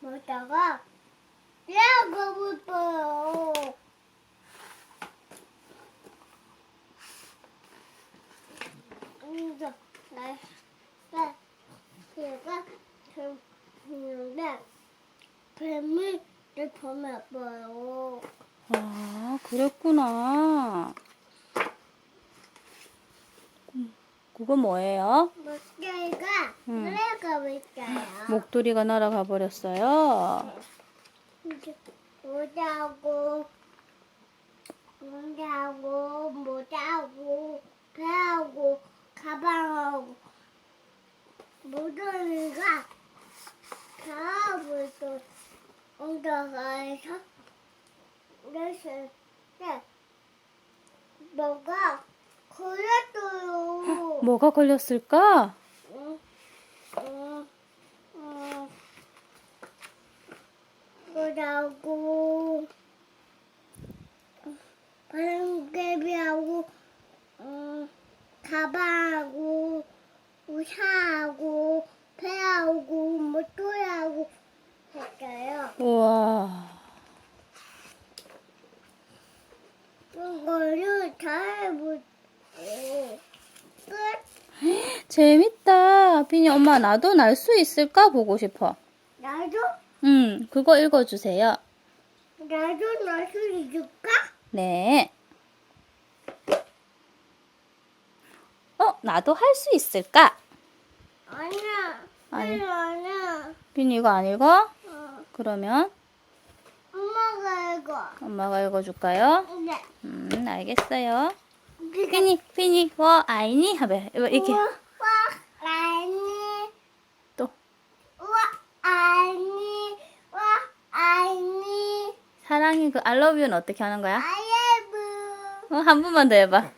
뭐다가 내가 못봐요 이제 나, 나, 얘가 그는데 뱀을 내 범에 아파요. 아, 그랬구나. 음, 그거 뭐예요? 목소리가 음. 노래가 있어요. 목도리가 날아가 버렸어요. 이제 모자고 모자고 모자고 배하고 가방하고 모자가 가부터 엉덩이에서 그랬을 때 뭐가 걸렸어요. 뭐가 걸렸을까? 응, 응, 응. 뭐라고 바람개비하고 음, 가방하고 우산하고 배하고 모토하고 했어요. 우와. 그거를 잘 못해요. 끝. 재밌다. 비니 엄마 나도 날 수 있을까 보고 싶어. 나도 음, 그거 읽어주세요. 나도 날수 있을까? 네. 어, 나도 할 수 있을까? 아니야. 아니. 아니야. 아니야. 비니 이거 안 읽어? 어, 그러면 엄마가 이거. 엄마가 읽어줄까요? 네. 음, 알겠어요. 비니, 비니, 워, 아이니? 하면 이렇게 우와, 아니, 또 우와, 아니, 우와, 아니, 사랑이 그 I love you는 어떻게 하는 거야? I have. 어, 한 번만 더 해봐.